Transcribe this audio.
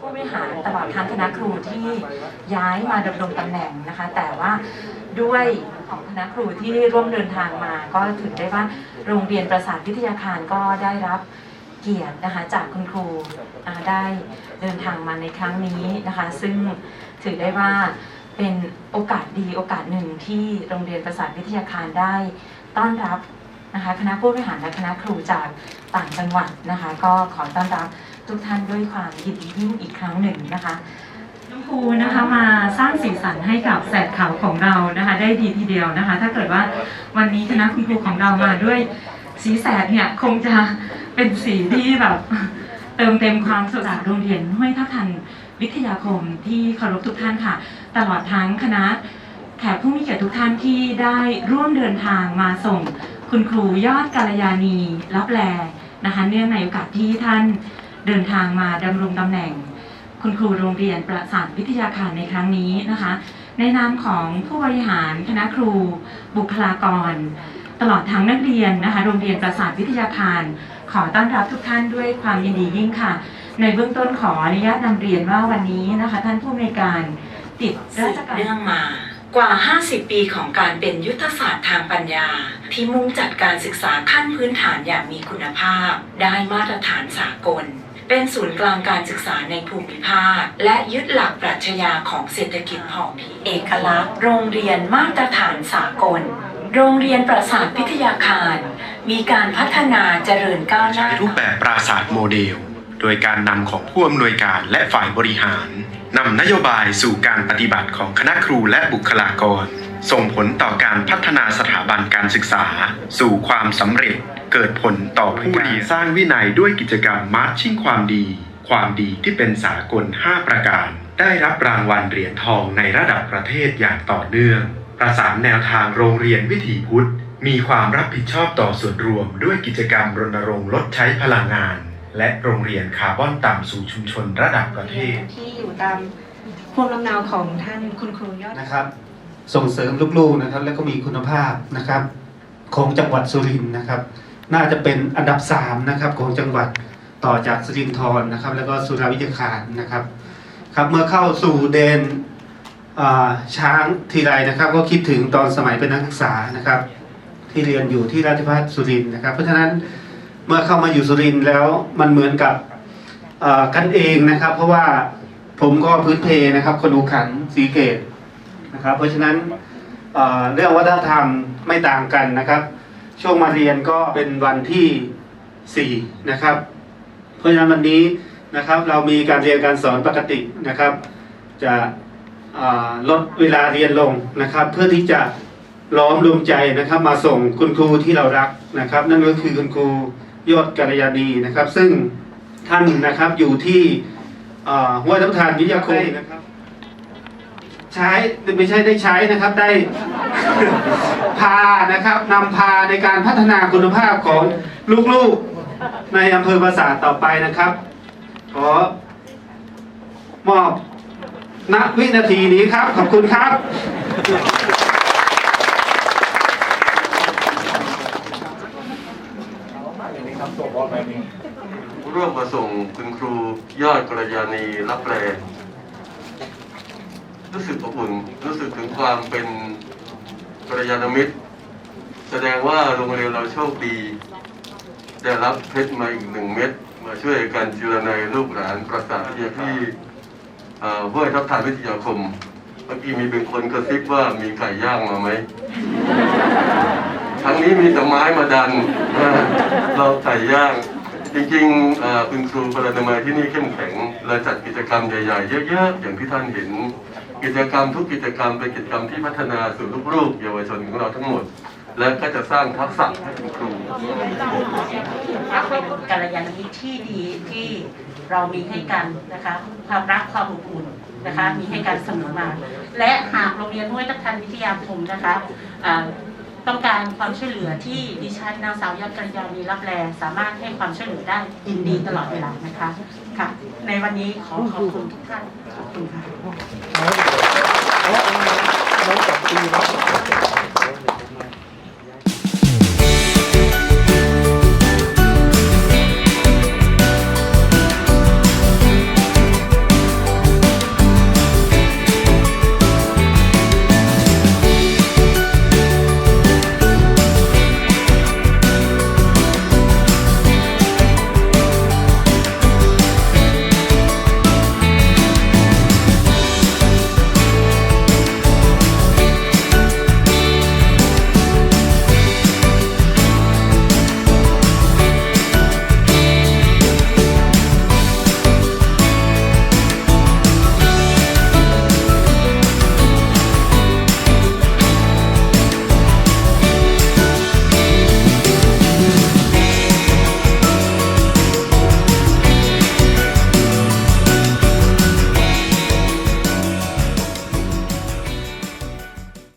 ผู้บริหารตลอดทั้งคณะครูที่ย้ายมาดำรงตำแหน่งนะคะ แต่ว่าด้วยของคณะครูที่ร่วมเดินทางมา ก็ถือได้ว่าโรงเรียนประสาทวิทยาคารก็ได้รับเกียรตินะคะจากคุณครูได้เดินทางมาในครั้งนี้นะคะ ซึ่งถือได้ว่าเป็นโอกาสดีโอกาสหนึ่งที่โรงเรียนประสาทวิทยาคารได้ต้อนรับนะคะคณะผู้บริหารและคณะครูจากต่างจังหวัดนะคะ ก็ขอต้อนรับ ทุกท่านด้วยความยินดียิ่งอีกครั้งหนึ่งนะคะน้องครูนะคะมาสร้างสีสันให้กับแสกขาวของเรานะคะ ได้ดีทีเดียวนะคะ ถ้าเกิดว่าวันนี้คณะคุณครูของเรามาด้วยสีแสดเนี่ยคงจะเป็นสีที่แบบเติมเต็มความสดจากโรงเรียนห้วยทับทันวิทยาคมที่เคารพทุกท่านค่ะ ตลอดทั้งคณะแขกผู้มีเกียรติทุกท่านที่ได้ร่วมเดินทางมาส่งคุณครูยอดกาลยานีรับแลนะคะ เนื่องในโอกาสที่ท่าน เดินทางมาดำรงตำแหน่ง คุณครูโรงเรียนประสานวิทยาคารในครั้งนี้นะคะ ในนามของผู้บริหารคณะครู บุคลากร ตลอดทั้งนักเรียนนะคะโรงเรียนประสานวิทยาคาร ขอต้อนรับทุกท่านด้วยความยินดียิ่งค่ะ ในเบื้องต้นขออนุญาตนำเรียนว่าวันนี้นะคะ ท่านผู้อำนวยการติดราชการเนื่องมากว่า 50 ปีของการเป็นยุทธศาสตร์ทางปัญญา ที่มุ่งจัดการศึกษาขั้นพื้นฐานอย่างมีคุณภาพ ได้มาตรฐานสากล เป็นศูนย์กลางการศึกษาในภูมิภาค และยึดหลักปรัชญาของเศรษฐกิจพอเพียงเอกลักษณ์ โรงเรียนมาตรฐานสากล โรงเรียนประสาทวิทยาคาร มีการพัฒนาเจริญก้าวหน้า รูปแบบปราศาสตร์โมเดล โดยการนำของผู้อำนวยการและฝ่ายบริหารนำนโยบายสู่การปฏิบัติของคณะครูและบุคลากร ส่งผลต่อการพัฒนาสถาบันการศึกษา สู่ความสำเร็จ เกิดผลต่อผู้เรียนสร้างวินัยด้วยกิจกรรมมาร์ชชิ่งความดี ความดีที่เป็นสากล 5 ประการ ได้รับรางวัลเหรียญทองในระดับประเทศอย่างต่อเนื่อง ประสานแนวทางโรงเรียนวิถีพุทธ มีความรับผิดชอบต่อส่วนรวมด้วยกิจกรรมรณรงค์ลดใช้พลังงาน และโรงเรียนคาร์บอนต่ำสู่ชุมชนระดับประเทศ ที่อยู่ตามภูมิลำเนาของท่านคุณครูยอดนะครับ ส่งเสริมลูกๆนะครับ แล้วก็มีคุณภาพนะครับ ของจังหวัดสุรินทร์นะครับ น่าจะเป็นอันดับสามนะครับของจังหวัดต่อจากสิรินธรนะครับ แล้วก็สุราวิทยาคารนะครับ ครับเมื่อเข้าสู่เดนอ่าช้างทีไรนะครับ ก็คิดถึงตอนสมัยเป็นนักศึกษานะครับ ที่เรียนอยู่ที่ราชภัฏสุรินทร์นะครับ เพราะฉะนั้นเมื่อเข้ามาอยู่สุรินทร์แล้วมันเหมือนกับอ่อกันเองนะครับ เพราะว่าผมก็พื้นเพนะครับคนอุขันสีเกตนะครับ เพราะฉะนั้นอ่อเรื่องวัฒนธรรมไม่ต่างกันนะครับ ช่วงมาเรียนก็เป็นวันที่ 4 นะครับ เพราะฉะนั้นวันนี้นะครับเรามีการเรียนการสอนปกตินะครับ จะเอ่อลดเวลาเรียนลงนะครับ เพื่อที่จะล้อมรวมใจนะครับมาส่งคุณครูที่เรารักนะครับ นั่นก็คือคุณครูยอดกัลยาณีนะครับ ซึ่งท่านนะครับอยู่ที่เอ่อห้วยทับทานวิทยาคมนะครับ ใช้ไม่ใช่ได้ใช้นะครับได้ พานะครับนำพาในการพัฒนาคุณภาพของลูกๆในอำเภอปราสาทต่อไปนะครับ ขอมอบณวินาทีนี้ครับ ขอบคุณครับร่วมมาส่งคุณครูยอดกระยาณีรับแรงรู้สึกอบอุ่นรู้สึกถึงความเป็น กระยาณมิตร แสดงว่าโรงเรียนเราโชคดี ได้รับเพชรมาอีกหนึ่งเม็ดมาช่วยกันจิรนัยลูกหลานประสาทวิทยาที่เอ่อห้วยทับทานวิทยาคม เมื่อกี้มีเป็นคนกระซิบว่ามีไก่ย่างมาไหมครั้งนี้มีแต่ไม้มาดันเราไก่ย่างจริงๆคุณครูปรนามัยที่นี่เข้มแข็งเราจัดกิจกรรมใหญ่ๆ เยอะๆ อย่างที่ท่านเห็น กิจกรรมทุกกิจกรรมเป็นกิจกรรมที่พัฒนาสู่ลูกๆเยาวชนของเราทั้งหมด และก็จะสร้างทักษะให้คุณครูเป็นกัลยาณมิตรที่ดีที่เรามีให้กันนะคะความรักความอบอุ่นนะคะมีให้กันเสมอมา และหากโรงเรียนห้วยตะทันวิทยาคมนะคะ ต้องการความช่วยเหลือที่ดิฉันนางสาวยอดกัลยาณีรับแลสามารถให้ความช่วยเหลือได้ยินดีตลอดเวลานะคะค่ะ ในวันนี้ขอขอบคุณทุกท่านขอบคุณค่ะ